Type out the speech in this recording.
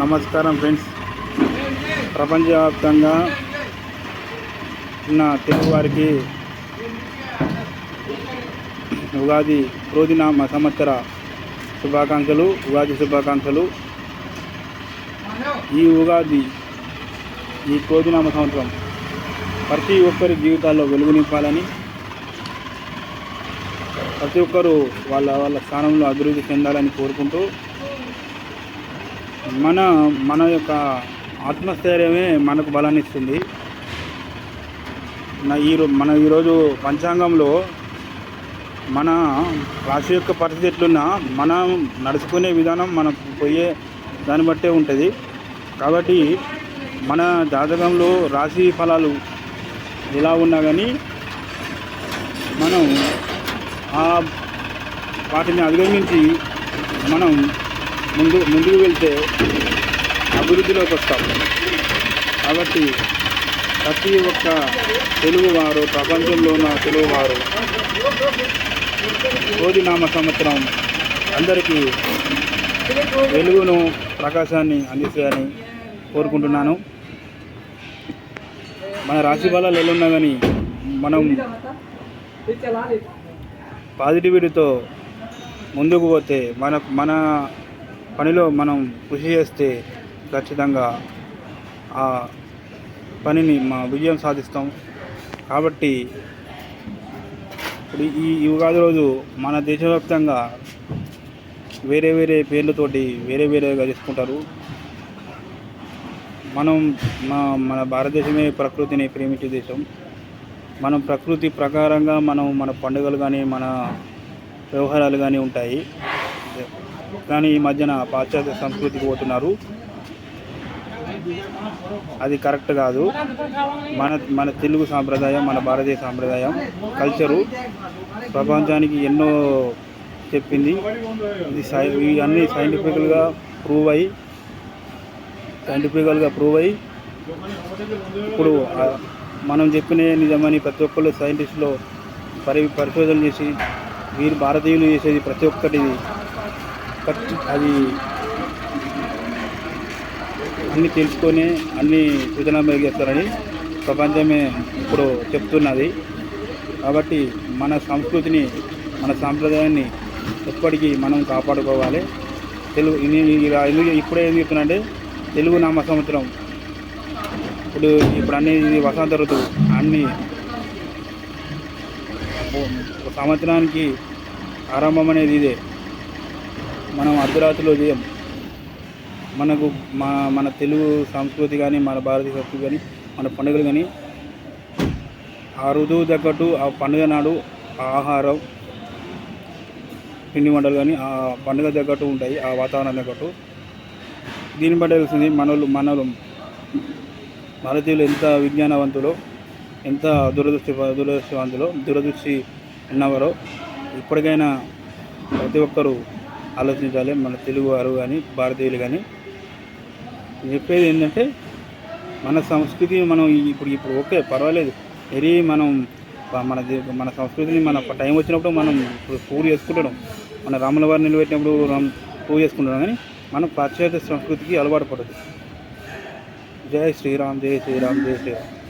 నమస్కారం ఫ్రెండ్స్. ప్రపంచవ్యాప్తంగా ఉన్న తెలుగువారికి ఉగాది క్రోధినామ సంవత్సర శుభాకాంక్షలు ఉగాది శుభాకాంక్షలు. ఈ ఉగాది ఈ క్రోధినామ సంవత్సరం ప్రతి ఒక్కరి జీవితాల్లో వెలుగు నింపాలని ప్రతి ఒక్కరూ వాళ్ళ వాళ్ళ స్థానంలో అభివృద్ధి చెందాలని కోరుకుంటూ మన మన యొక్క ఆత్మస్థైర్యమే మనకు బలాన్ని ఇస్తుంది నా ఈ మన ఈరోజు పంచాంగంలో మన రాశి యొక్క పరిస్థితి ఎట్లున్నా మనం నడుచుకునే విధానం మనం పోయే దాన్ని బట్టే ఉంటుంది. కాబట్టి మన జాతకంలో రాశి ఫలాలు ఎలా ఉన్నా కానీ మనం ఆ వాటిని అధిగమించి మనం ముందు ముందుకు వెళ్తే అభివృద్ధిలోకి వస్తాం. కాబట్టి ప్రతి ఒక్క తెలుగువారు ప్రపంచంలో ఉన్న తెలుగువారు కోదినామ సంవత్సరం అందరికీ వెలుగును ప్రకాశాన్ని అందిస్తాయని కోరుకుంటున్నాను. మన రాశి బలాలు ఎలా ఉన్నా కానీ మనం పాజిటివిటీతో ముందుకు పోతే మన మన పనిలో మనం కృషి చేస్తే ఖచ్చితంగా ఆ పనిని మా విజయం సాధిస్తాం. కాబట్టి ఇప్పుడు ఈ యుగాది రోజు మన దేశవ్యాప్తంగా వేరే వేరే పేర్లతోటి వేరే వేరేగా చేసుకుంటారు. మనం మా మన భారతదేశమే ప్రకృతిని ప్రేమించే దేశం. మనం ప్రకృతి ప్రకారంగా మనం మన పండుగలు కానీ మన వ్యవహారాలు కానీ ఉంటాయి. కానీ ఈ మధ్యన పాశ్చాత్య సంస్కృతికి పోతున్నారు. అది కరెక్ట్ కాదు. మన మన తెలుగు సాంప్రదాయం మన భారతీయ సాంప్రదాయం కల్చరు ప్రపంచానికి ఎన్నో చెప్పింది. ఇది సై ఇవన్నీ సైంటిఫికల్గా ప్రూవ్ అయ్యి సైంటిఫికల్గా ప్రూవ్ అయ్యి ఇప్పుడు మనం చెప్పిన నిజమని ప్రతి ఒక్కళ్ళు సైంటిస్టులు పరి పరిశోధన చేసి వీరు భారతీయులు చేసేది ప్రతి ఒక్కటి ఖర్చు అది అన్నీ తెలుసుకొని అన్ని సూచన చేస్తారని ప్రపంచమే ఇప్పుడు చెప్తున్నది. కాబట్టి మన సంస్కృతిని మన సాంప్రదాయాన్ని ఎప్పటికీ మనం కాపాడుకోవాలి. తెలుగు ఇలా ఇప్పుడే ఏం చెప్తున్నా తెలుగు నామ సంవత్సరం. ఇప్పుడు ఇప్పుడు అన్ని ఇది వసంత ఋతువు అన్ని సంవత్సరానికి ఆరంభం అనేది ఇదే. మనం అర్ధరాత్రిలో చేయం. మనకు మా మన తెలుగు సంస్కృతి కానీ మన భారతీయ సంస్కృతి కానీ మన పండుగలు కానీ ఆ ఋతువు తగ్గట్టు ఆ పండుగ నాడు ఆ ఆహారం పిండి వంటలు కానీ ఆ పండుగ తగ్గట్టు ఉంటాయి ఆ వాతావరణం తగ్గట్టు. దీన్ని బట్టి తెలిసింది మనలు మనలు భారతీయులు ఎంత విజ్ఞానవంతులో ఎంత దురదృష్టి దురదృష్టవంతులో దురదృష్టి ఉన్నవారో ఇప్పటికైనా ప్రతి ఒక్కరూ ఆలోచించాలి. మన తెలుగు వారు కానీ భారతీయులు కానీ చెప్పేది ఏంటంటే మన సంస్కృతి మనం ఇప్పుడు ఇప్పుడు ఓకే పర్వాలేదు. వెరీ మనం మన దే- మన సంస్కృతిని మన టైం వచ్చినప్పుడు మనం ఇప్పుడు పూజ చేసుకుంటాం మన రాముల వారిని నిలబెట్టినప్పుడు పూజ చేసుకుంటున్నాం కానీ మనం పాశ్చాత్య సంస్కృతికి అలవాటు పడదు. జై శ్రీరామ్ జై శ్రీరామ్ జై శ్రీరామ్.